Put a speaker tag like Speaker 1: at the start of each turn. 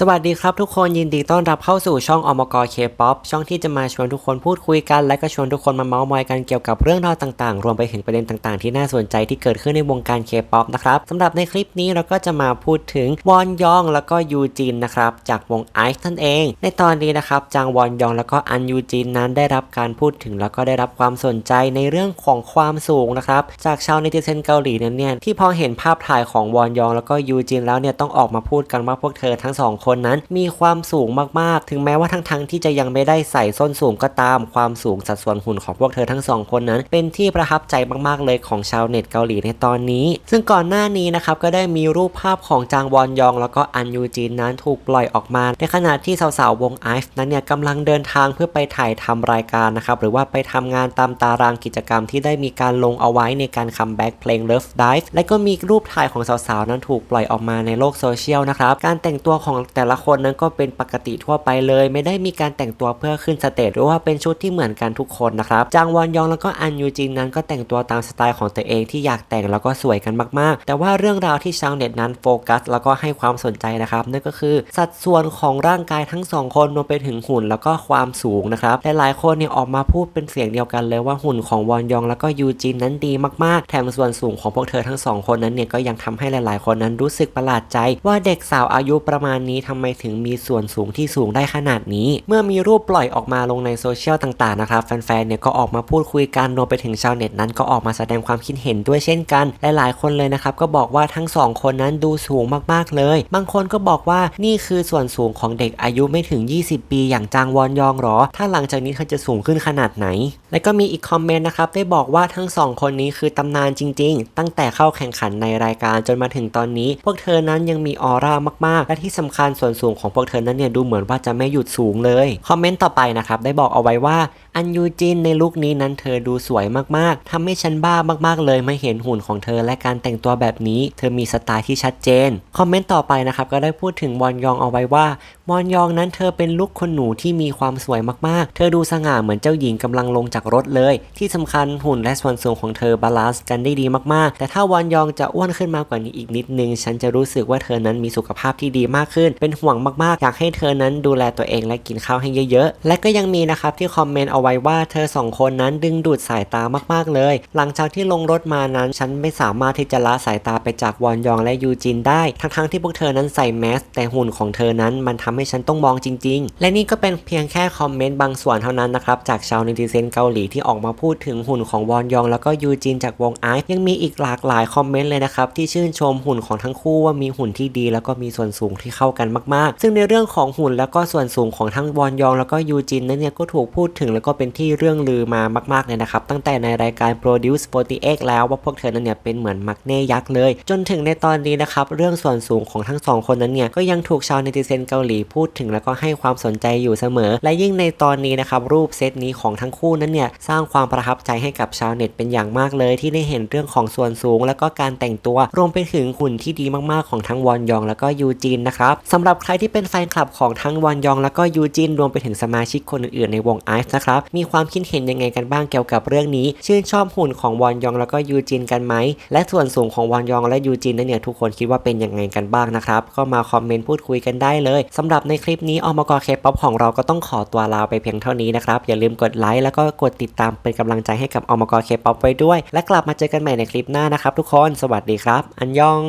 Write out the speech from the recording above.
Speaker 1: สวัสดีครับทุกคนยินดีต้อนรับเข้าสู่ช่องอมกเคป๊อปช่องที่จะมาชวนทุกคนพูดคุยกัน และก็ชวนทุกคนมาเมาส์มอยกันเกี่ยวกับเรื่องราวต่างๆ รวมไปถึงประเด็นต่างๆ ที่น่าสนใจที่เกิดขึ้นในวงการเคป๊อปนะครับสำหรับในคลิปนี้เราก็จะมาพูดถึงวอนยองแล้วก็ยูจินนะครับจากวงไอซ์นั่นเอง ในตอนนี้นะครับจางวอนยองแล้วก็อันยูจินนั้นได้รับการพูดถึงแล้วก็ได้รับความสนใจในเรื่องของความสูงนะครับจากชาวเนติเซนเกาหลีนั้นเนี่ยที่พอเห็นภาพถ่ายของวอนยองแล้วก็ยูจินแล้วเนี่ยต้องออกมาพูดกันว่าพวกเธอทั้งสองคนนั้นมีความสูงมากๆ ถึงแม้ว่าทั้งๆที่จะยังไม่ได้ใส่ส้นสูงก็ตามความสูงสัดส่วนหุ่นของพวกเธอทั้งสองคนนั้น เป็นที่ประทับใจมากๆเลยของชาวเน็ตเกาหลีในตอนนี้ ซึ่งก่อนหน้านี้นะครับก็ได้มีรูปภาพของจางวอนยอง แล้วก็อันยูจินนั้นถูกปล่อยออกมา ในขณะที่สาวๆวงไอฟ์นั้นเนี่ยกำลังเดินทางเพื่อไปถ่ายทำรายการนะครับหรือว่าไปทำงานตามตารางกิจกรรมที่ได้มีการลงเอาไว้ในการคัมแบ็กเพลง Love Dive และก็มีรูปถ่ายของสาวๆนั้นถูกปล่อยออกมาในโลกโซเชียลนะครับการแต่งตัวของแต่ละคนนั้นก็เป็นปกติทั่วไปเลย ไม่ได้มีการแต่งตัวเพื่อขึ้นสเตจหรือว่าเป็นชุดที่เหมือนกันทุกคนนะครับจางวอนยองแล้วก็อันยูจินนั้นก็แต่งตัวตามสไตล์ของตัวเองที่อยากแต่งแล้วก็สวยกันมากๆ แต่ว่าเรื่องราวที่ชาวเน็ตนั้นโฟกัส แล้วก็ให้ความสนใจนะครับนั่นก็คือสัดส่วนของร่างกายทั้งสองคนรวมไปถึงหุ่นแล้วก็ความสูงนะครับหลายๆคนเนี่ยออกมาพูดเป็นเสียงเดียวกันเลยว่าหุ่นของวอนยองแล้วก็ยูจินนั้นดีมากๆ แถมส่วนสูงของพวกเธอทั้งสองคนนั้นเนี่ยก็ยังทำให้หลาย ๆ คนนั้นรู้สึกประหลาดใจ ว่าเด็กสาวอายุประมาณนี้ทำไมถึงมีส่วนสูงที่สูงได้ขนาดนี้ เมื่อมีรูปปล่อยออกมาลงในโซเชียลต่างๆนะครับแฟนๆเนี่ยก็ออกมาพูดคุยกันรวมไปถึงชาวเน็ตนั้นก็ออกมาแสดงความคิดเห็นด้วยเช่นกัน หลายๆ คนเลยนะครับก็บอกว่าทั้งสองคนนั้นดูสูงมากๆเลย บางคนก็บอกว่านี่คือส่วนสูงของเด็กอายุไม่ถึง 20 ปีอย่างจางวอนยองหรอ ถ้าหลังจากนี้เธอจะสูงขึ้นขนาดไหน และก็มีอีกคอมเมนต์นะครับได้บอกว่าทั้งสองคนนี้คือตำนานจริง ๆ ตั้งแต่เข้าแข่งขันในรายการจนมาถึงตอนนี้ พวกเธอนั้นยังมีออร่ามากๆ และที่สำคัญส่วนสูงของพวกเธอนั้นเนี่ยดูเหมือนว่าจะไม่หยุดสูงเลย คอมเมนต์ต่อไปนะครับได้บอกเอาไว้ว่าอันยูจินในลุคนี้นั้นเธอดูสวยมากๆทำให้ฉันบ้ามากๆเลยไม่เห็นหุ่นของเธอและการแต่งตัวแบบนี้ เธอมีสไตล์ที่ชัดเจน คอมเมนต์ต่อไปนะครับก็ได้พูดถึงวอนยองเอาไว้ว่า วอนยองนั้นเธอเป็นลูกคนหนูที่มีความสวยมากๆ เธอดูสง่าเหมือนเจ้าหญิงกำลังลงจากรถเลย ที่สำคัญหุ่นและส่วนสูงของเธอบาลานซ์กันได้ดีมากๆ แต่ถ้าวอนยองจะอ้วนขึ้นมากกว่านี้อีกนิดนึง ฉันจะรู้สึกว่าเธอนั้นมีสุขภาพที่ดีมากขึ้นเป็นห่วงมากๆ อยากให้เธอนั้นดูแลตัวเองและกินข้าวให้เยอะๆ และก็ยังมีนะครับที่คอมเมนต์เอาไว้ว่าเธอสองคนนั้นดึงดูดสายตามากๆเลย หลังจากที่ลงรถมานั้น ฉันไม่สามารถที่จะละสายตาไปจากวอนยองและยูจินได้ ทั้งๆที่พวกเธอนั้นใส่แมสแต่หุ่นของเธอนั้นมันทำให้ฉันต้องมองจริง ๆ และนี่ก็เป็นเพียงแค่คอมเมนต์บางส่วนเท่านั้นนะครับจากชาวเนติเซนเกาหลีที่ออกมาพูดถึงหุ่นของวอนยองแล้วก็ยูจินจากวงไอซ์ยังมีอีกหลากหลายคอมเมนต์เลยนะครับที่ชื่นชมหุ่นของทั้งคู่ว่ามีหุ่นที่ดีแล้วก็มีส่วนสูงที่เข้ากันมากๆ ซึ่งในเรื่องของหุ่นแล้วก็ส่วนสูงของทั้งวอนยองแล้วก็ยูจินนั้นเนี่ยก็ถูกพูดถึงแล้วก็เป็นที่เรื่องลือมามากๆเลยนะครับตั้งแต่ในรายการ Produce 48 แล้วว่าพวกเธอนั้นเนี่ยเป็นเหมือนมักเน่ยักษ์เลย จนถึงในตอนนี้นะครับเรื่องส่วนสูงของทั้งสองคนนั้นเนี่ยก็ยังถูกชาวเนติเซนเกาหลีพูดถึงแล้วก็ให้ความสนใจอยู่เสมอ และยิ่งในตอนนี้นะครับรูปเซตนี้ของทั้งคู่นั้นเนี่ยสร้างความประทับใจให้กับชาวเน็ตเป็นอย่างมากเลย ที่ได้เห็นเรื่องของส่วนสูง แล้วก็การแต่งตัวรวมไปถึงหุ่นที่ดีมากๆของทั้งวอนยอง แล้วก็ยูจินนะครับสำหรับใครที่เป็นแฟนคลับของทั้งวอนยองแล้วก็ยูจินรวมไปถึงสมาชิกคนอื่นๆในวงไอฟ์นะครับ มีความคิดเห็นยังไงกันบ้างเกี่ยวกับเรื่องนี้ ชื่นชอบหุ่นของวอนยองแล้วก็ยูจินกันไหม และส่วนสูงของวอนยองและยูจินนั้นเนี่ยทุกคนคิดว่าเป็นยังไงกันบ้างนะครับ ก็มาคอมเมนต์พูดคุยกันได้เลยสำหรับในคลิปนี้อมกเคป๊อปของเราก็ต้องขอตัวลาไปเพียงเท่านี้นะครับ อย่าลืมกดไลค์แล้วก็กดติดตามเป็นกำลังใจให้กับอมกเคป๊อปไว้ด้วย และกลับมาเจอกันใหม่ในคลิปหน้านะครับทุกคน สวัสดีครับ อันยอง